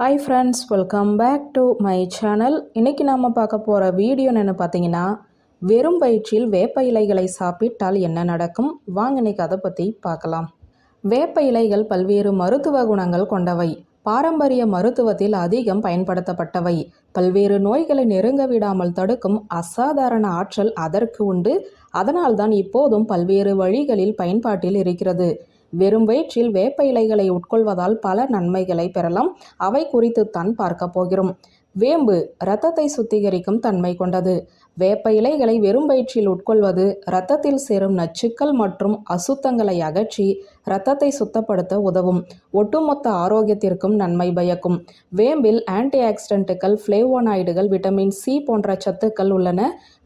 Hi friends welcome back to my channel இன்றைக்கி நாம் பார்க்க போகிற வீடியோ என்ன பார்த்தீங்கன்னா வெறும் வயிற்றில் வேப்ப இலைகளை சாப்பிட்டால் என்ன நடக்கும்? வாங்க இன்னைக்கு அதை பற்றி பார்க்கலாம். வேப்ப இலைகள் பல்வேறு மருத்துவ குணங்கள் கொண்டவை. பாரம்பரிய மருத்துவத்தில் அதிகம் பயன்படுத்தப்பட்டவை. பல்வேறு நோய்களை நெருங்க விடாமல் தடுக்கும் அசாதாரண ஆற்றல் அதற்கு உண்டு. அதனால்தான் இப்போதும் பல்வேறு வழிகளில் பயன்பாட்டில் இருக்கிறது. வெறும் வயிற்றில் வேப்ப இலைகளை உட்கொள்வதால் பல நன்மைகளை பெறலாம். அவை குறித்து தான் பார்க்க போகிறோம். வேம்பு இரத்தத்தை சுத்திகரிக்கும் தன்மை கொண்டது. வேப்ப இலைகளை வெறும் வயிற்றில் உட்கொள்வது இரத்தத்தில் சேரும் நச்சுக்கள் மற்றும் அசுத்தங்களை அகற்றி இரத்தத்தை சுத்தப்படுத்த உதவும். ஒட்டுமொத்த ஆரோக்கியத்திற்கும் நன்மை பயக்கும். வேம்பில் ஆன்டி ஆக்சிடென்ட்டுகள் ஃப்ளேவோனாய்டுகள் விட்டமின் சி போன்ற சத்துக்கள் உள்ளன.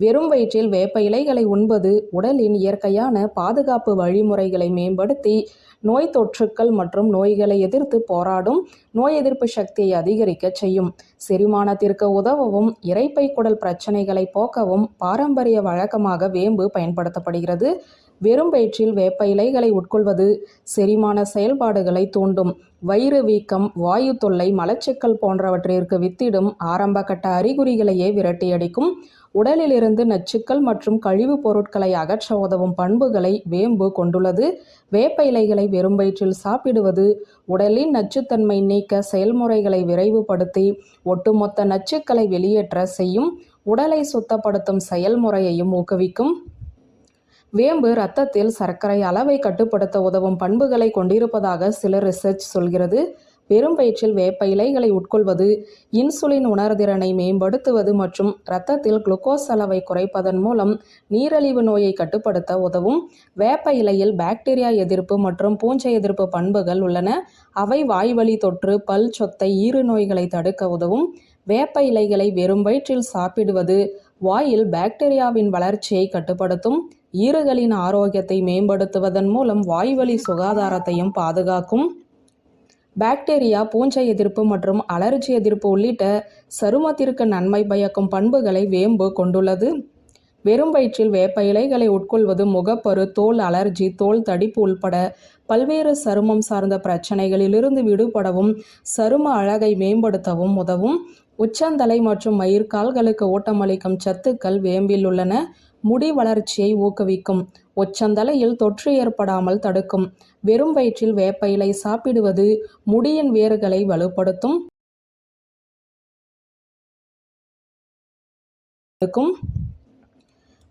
வெறும் வயிற்றில் வேப்ப இலைகளை உண்பது உடலின் இயற்கையான பாதுகாப்பு வழிமுறைகளை மேம்படுத்தி நோய் தொற்றுக்கள் மற்றும் நோய்களை எதிர்த்து போராடும் நோய் எதிர்ப்பு சக்தியை அதிகரிக்க செய்யும். செரிமானத்திற்கு உதவவும் இறைப்பை குடல் பிரச்சனைகளை போக்கவும் பாரம்பரிய வழக்கமாக வேம்பு பயன்படுத்தப்படுகிறது. வெறும் வயிற்றில் வேப்ப இலைகளை உட்கொள்வது செரிமான செயல்பாடுகளை தூண்டும். வயிறு வீக்கம் வாயு தொல்லை மலச்சிக்கல் போன்றவற்றிற்கு வித்திடும் ஆரம்பகட்ட அறிகுறிகளையே விரட்டியடிக்கும். உடலிலிருந்து நச்சுக்கள் மற்றும் கழிவுப் பொருட்களை அகற்ற உதவும் பண்புகளை வேம்பு கொண்டுள்ளது. வேப்ப இலைகளை வெறும் வயிற்றில் சாப்பிடுவது உடலின் நச்சுத்தன்மை நீக்க செயல்முறைகளை விரைவுபடுத்தி ஒட்டுமொத்த நச்சுக்களை வெளியேற்ற செய்யும் உடலை சுத்தப்படுத்தும் செயல்முறையையும் ஊக்குவிக்கும். வேம்பு இரத்தத்தில் சர்க்கரை அளவை கட்டுப்படுத்த உதவும் பண்புகளை கொண்டிருப்பதாக சில ரிசர்ச் சொல்கிறது. வெறும் வயிற்றில் வேப்ப இலைகளை உட்கொள்வது இன்சுலின் உணர்திறனை மேம்படுத்துவது மற்றும் இரத்தத்தில் குளுக்கோஸ் அளவை குறைப்பதன் மூலம் நீரழிவு நோயை கட்டுப்படுத்த உதவும். வேப்ப இலையில் பாக்டீரியா எதிர்ப்பு மற்றும் பூஞ்சை எதிர்ப்பு பண்புகள் உள்ளன. அவை வாய்வழி தொற்று பல் சொத்தை ஈறு நோய்களை தடுக்க உதவும். வேப்ப இலைகளை வெறும் வயிற்றில் சாப்பிடுவது வாயில் பாக்டீரியாவின் வளர்ச்சியை கட்டுப்படுத்தும். ஈறுகளின் ஆரோக்கியத்தை மேம்படுத்துவதன் மூலம் வாய்வழி சுகாதாரத்தையும் பாதுகாக்கும். பாக்டீரியா பூஞ்சை எதிர்ப்பு மற்றும் அலர்ஜி எதிர்ப்பு உள்ளிட்ட சருமத்திற்கு நன்மை பயக்கும் பண்புகளை வேம்பு கொண்டுள்ளது. வெறும் வயிற்றில் வேப்ப இலைகளை உட்கொள்வது முகப்பரு தோல் அலர்ஜி தோல் தடிப்பு உள்பட பல்வேறு சருமம் சார்ந்த பிரச்சனைகளிலிருந்து விடுபடவும் சரும அழகை மேம்படுத்தவும் உதவும். உச்சந்தலை மற்றும் மயிர்கால்களுக்கு ஓட்டமளிக்கும் சத்துக்கள் வேம்பில் உள்ளன. முடி வளர்ச்சியை ஊக்குவிக்கும். ஒச்சந்தலையில் தொற்று ஏற்படாமல் தடுக்கும். வெறும் வயிற்றில் வேப்ப இலை சாப்பிடுவது முடியின் வேர்களை வலுப்படுத்தும்.